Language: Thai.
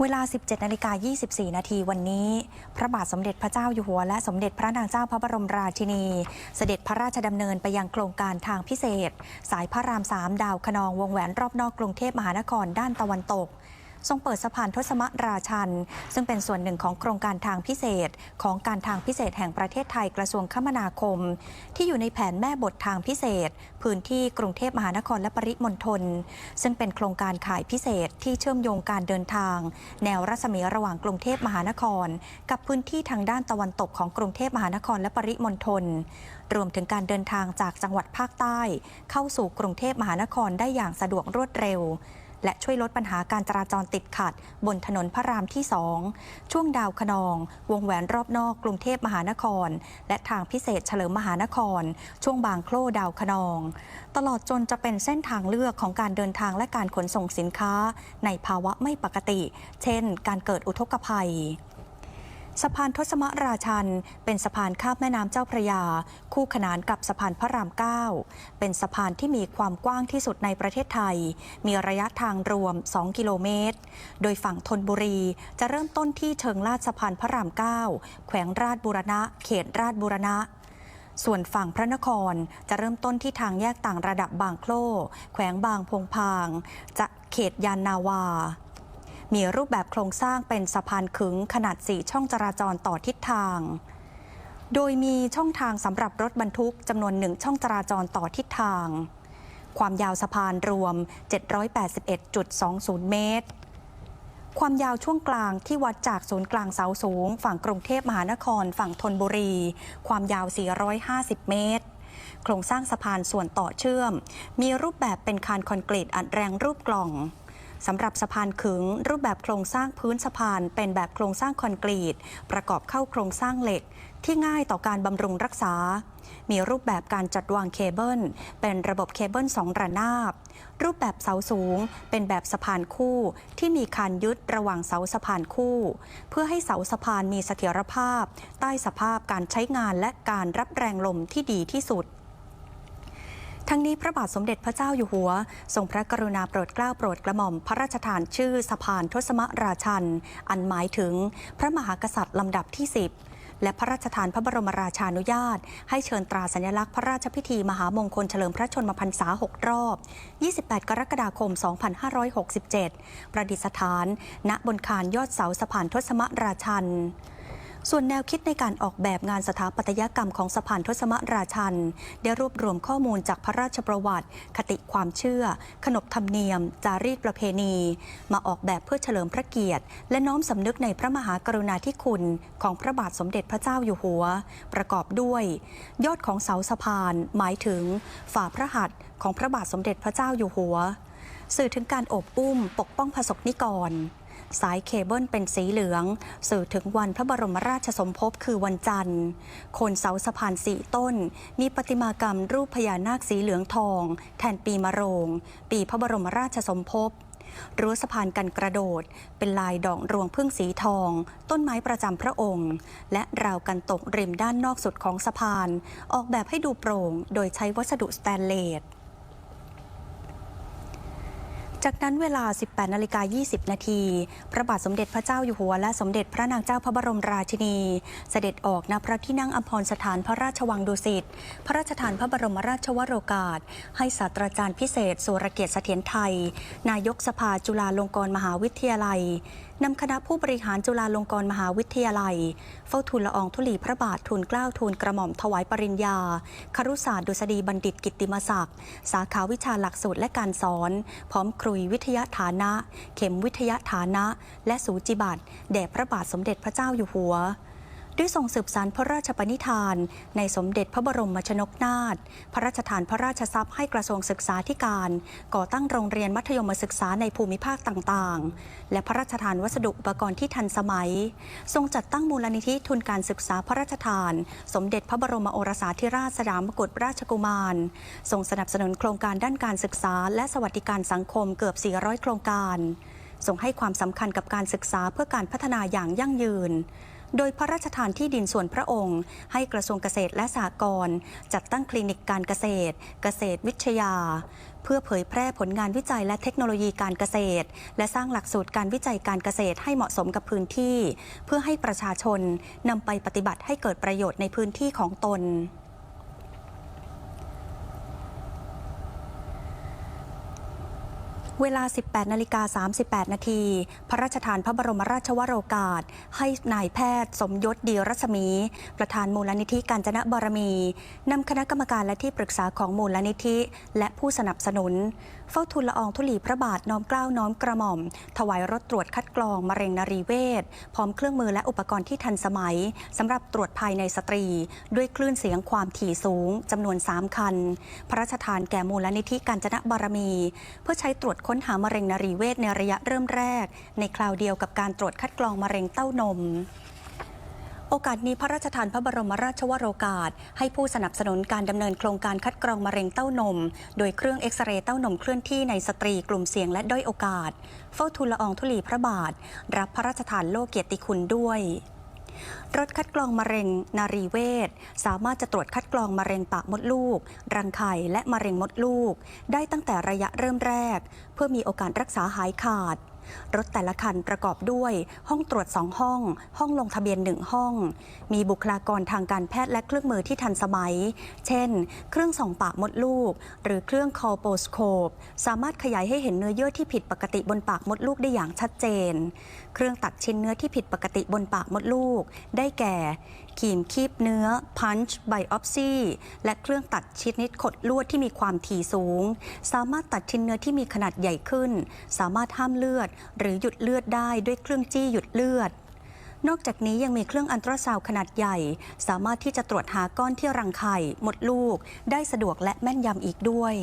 เวลา 17นาฬิกา24 นาทีวันนี้ พระบาทสมเด็จพระเจ้าอยู่หัว และสมเด็จพระนางเจ้าพระบรมราชินี เสด็จพระราชดำเนินไปยังโครงการทางพิเศษ สายพระรามสามดาวคะนองวงแหวนรอบนอกกรุงเทพมหานครด้านตะวันตก ทรงเปิดสะพานทศมราชัน ซึ่งเป็นส่วนหนึ่งของโครงการทางพิเศษ ของการทางพิเศษแห่งประเทศไทยกระทรวงคมนาคม ที่อยู่ในแผนแม่บททางพิเศษ พื้นที่กรุงเทพมหานครและปริมณฑลซึ่งเป็นโครงการขายพิเศษที่เชื่อมโยงการเดินทาง แนวรัศมีระหว่างกรุงเทพมหานคร กับพื้นที่ทางด้านตะวันตกของกรุงเทพมหานครและปริมณฑลรวมถึงการเดินทางจากจังหวัดภาคใต้ เข้าสู่กรุงเทพมหานครได้อย่างสะดวกรวดเร็ว และช่วยลดปัญหาการจราจรติดขัด บนถนนพระรามที่ 2 ช่วงดาวคะนอง วงแหวนรอบนอกกรุงเทพมหานคร และทางพิเศษเฉลิมมหานคร ช่วงบางโคลดาวคะนอง ตลอดจนจะเป็นเส้นทางเลือกของการเดินทางและการขนส่งสินค้า ในภาวะไม่ปกติ เช่น การเกิดอุทกภัย สะพานทศมราชัน เป็นสะพานข้ามแม่น้ำเจ้าพระยา คู่ขนานกับสะพานพระราม 9 เป็นสะพานที่มีความกว้างที่สุดในประเทศไทย มีระยะทางรวม 2 กิโลเมตร โดยฝั่งธนบุรีจะเริ่มต้นที่เชิงลาดสะพานพระราม 9 แขวงราชบูรณะ เขตราชบูรณะส่วนฝั่งพระนครจะเริ่มต้นที่ทางแยกต่างระดับบางโคลแขวงบางพงพาง จะเขตยานนาวา มีรูปแบบโครงสร้างเป็นสะพานขึงขนาด 4 ช่องจราจรต่อทิศทาง โดยมีช่องทางสำหรับรถบรรทุกจำนวนหนึ่งช่องจราจรต่อทิศทาง ความยาวสะพานรวม 781.20 เมตร ความยาวช่วงกลางที่วัดจากศูนย์กลางเสาสูง ฝั่งกรุงเทพมหานคร ฝั่งธนบุรี ความยาว 450 เมตรโครงสร้างสะพานส่วนต่อเชื่อม มีรูปแบบเป็นคานคอนกรีตอัดแรงรูปกล่อง สำหรับสะพานขึงรูปแบบโครงสร้างพื้นสะพาน เป็นแบบโครงสร้างคอนกรีต ประกอบเข้าโครงสร้างเหล็ก ที่ง่ายต่อการบำรุงรักษา มีรูปแบบการจัดวางเคเบิล เป็นระบบเคเบิลสองระนาบ รูปแบบเสาสูง เป็นแบบสะพานคู่ที่มีคานยึดระหว่างเสาสะพานคู่ เพื่อให้เสาสะพานมีเสถียรภาพ ใต้สภาพการใช้งานและการรับแรงลมที่ดีที่สุด ทั้งนี้พระบาทสมเด็จพระเจ้าอยู่หัว ทรงพระกรุณาโปรดเกล้าโปรดกระหม่อมพระราชทานชื่อสะพานทศมราชัน อันหมายถึงพระมหากษัตริย์ลำดับที่ 10และพระราชทานพระบรมราชานุญาต ให้เชิญตราสัญลักษณ์พระราชพิธีมหามงคลเฉลิมพระชนมพรรษา 6 รอบ 28 กรกฎาคม 2567 ประดิษฐาน ณบนคานยอดเสาสะพานทศมราชัน ส่วนแนวคิดในการออกแบบงานสถาปัตยกรรมของสะพานทศมราชัน ได้รวบรวมข้อมูลจากพระราชประวัติ คติความเชื่อ ขนบธรรมเนียม จารีตประเพณี มาออกแบบเพื่อเฉลิมพระเกียรติ และน้อมสำนึกในพระมหากรุณาธิคุณของพระบาทสมเด็จพระเจ้าอยู่หัว ประกอบด้วย ยอดของเสาสะพานหมายถึง ฝ่าพระหัตถ์ของพระบาทสมเด็จพระเจ้าอยู่หัว สื่อถึงการโอบอุ้ม ปกป้องผสกนิกร สายเคเบิลเป็นสีเหลือง สื่อถึงวันพระบรมราชสมภพคือวันจันทร์โคนเสาสะพานสีต้น มีประติมากรรมรูปพญานาคสีเหลืองทอง แทนปีมะโรง ปีพระบรมราชสมภพรั้วสะพานกันกระโดด เป็นลายดอกรวงพึ่งสีทอง ต้นไม้ประจำพระองค์ และราวกันตกริมด้านนอกสุดของสะพาน ออกแบบให้ดูโปร่ง โดยใช้วัสดุสแตนเลส จากนั้นเวลา 18นาฬิกา20 นาที พระบาทสมเด็จพระเจ้าอยู่หัว และสมเด็จพระนางเจ้าพระบรมราชินี เสด็จออกณพระที่นั่งอัมพรสถานพระราชวังดุสิต พระราชทานพระบรมราชวโรกาส ให้ศาสตราจารย์พิเศษสุรเกียรติเสถียรไทย นายกสภาจุฬาลงกรณ์มหาวิทยาลัยนำคณะผู้บริหารจุฬาลงกรณ์มหาวิทยาลัย เฝ้าทูลละอองธุลีพระบาททูลเกล้าทูลกระหม่อมถวายปริญญา ครุศาสตร์ดุษฎีบัณฑิตกิตติมศักดิ์ สาขาวิชาหลักสูตรและการสอน พร้อมครุยวิทยาฐานะ เข็มวิทยาฐานะ และสูจิบัตรแด่พระบาทสมเด็จพระเจ้าอยู่หัว ด้วยทรงสืบสานพระราชปณิธาน ในสมเด็จพระบรมชนกนาถพระราชทานพระราชทรัพย์ให้กระทรวงศึกษาธิการ ก่อตั้งโรงเรียนมัธยมศึกษาในภูมิภาคต่างๆ และพระราชทานวัสดุอุปกรณ์ที่ทันสมัย ทรงจัดตั้งมูลนิธิทุนการศึกษาพระราชทาน สมเด็จพระบรมโอรสาธิราชสยามกุฎราชกุมาร ทรงสนับสนุนโครงการด้านการศึกษา และสวัสดิการสังคมเกือบ 400 โครงการทรงให้ความสำคัญกับการศึกษาเพื่อการพัฒนาอย่างยั่งยืน โดยพระราชทานที่ดินส่วนพระองค์ ให้กระทรวงเกษตรและสหกรณ์จัดตั้งคลินิกการเกษตร เกษตรวิทยา เพื่อเผยแพร่ผลงานวิจัยและเทคโนโลยีการเกษตร และสร้างหลักสูตรการวิจัยการเกษตรให้เหมาะสมกับพื้นที่ เพื่อให้ประชาชนนำไปปฏิบัติให้เกิดประโยชน์ในพื้นที่ของตน เวลา 18 นาฬิกา 38 นาที พระราชทานพระบรมราชวโรกาส ให้นายแพทย์ สมยศดีรัศมี ประธานมูลนิธิการจนะบารมีนำคณะกรรมการและที่ปรึกษาของมูลนิธิ และผู้สนับสนุน เฝ้าทูลละอองธุลีพระบาทน้อมเกล้าน้อมกระหม่อม ถวายรถตรวจคัดกรองมะเร็งนรีเวชพร้อมเครื่องมือและอุปกรณ์ที่ทันสมัยสำหรับตรวจภายในสตรี ด้วยคลื่นเสียงความถี่สูงจำนวน 3 คัน พระราชทานแก่มูลนิธิการจนะบารมี เพื่อใช้ตรวจค้นหามะเร็งนรีเวชในระยะเริ่มแรก ในคราวเดียวกับการตรวจคัดกรองมะเร็งเต้านมโอกาสนี้พระราชทานพระบรมราชวโรกาส ให้ผู้สนับสนุนการดำเนินโครงการคัดกรองมะเร็งเต้านม โดยเครื่องเอ็กซเรย์เต้านมเคลื่อนที่ในสตรีกลุ่มเสี่ยงและด้อยโอกาส เฝ้าทูลละอองธุลีพระบาท รับพระราชทานโลกเกียรติคุณด้วย รถคัดกรองมะเร็งนารีเวชสามารถจะตรวจคัดกรองมะเร็งปากมดลูก รังไข่และมะเร็งมดลูก ได้ตั้งแต่ระยะเริ่มแรก เพื่อมีโอกาสรักษาหายขาด รถแต่ละคันประกอบด้วย ห้องตรวจ 2 ห้อง ห้องลงทะเบียน 1 ห้อง มีบุคลากรทางการแพทย์และเครื่องมือที่ทันสมัย เช่น เครื่องส่องปากมดลูก หรือเครื่องคอลโปสโคป สามารถขยายให้เห็นเนื้อเยื่อที่ผิดปกติบนปากมดลูกได้อย่างชัดเจน เครื่องตัดชิ้นเนื้อที่ผิดปกติบนปากมดลูก ได้แก่ขีมคีบเนื้อพันช์ไบออปซีและเครื่องตัดชิ้นนิดขดลวดที่มีความถี่สูง สามารถตัดชิ้นเนื้อที่มีขนาดใหญ่ขึ้น สามารถห้ามเลือด หรือหยุดเลือดได้ด้วยเครื่องจี้หยุดเลือดนอกจากนี้ยังมีเครื่องอันตราซาวขนาดใหญ่ สามารถที่จะตรวจหาก้อนที่รังไข่ หมดลูก ได้สะดวกและแม่นยำอีกด้วย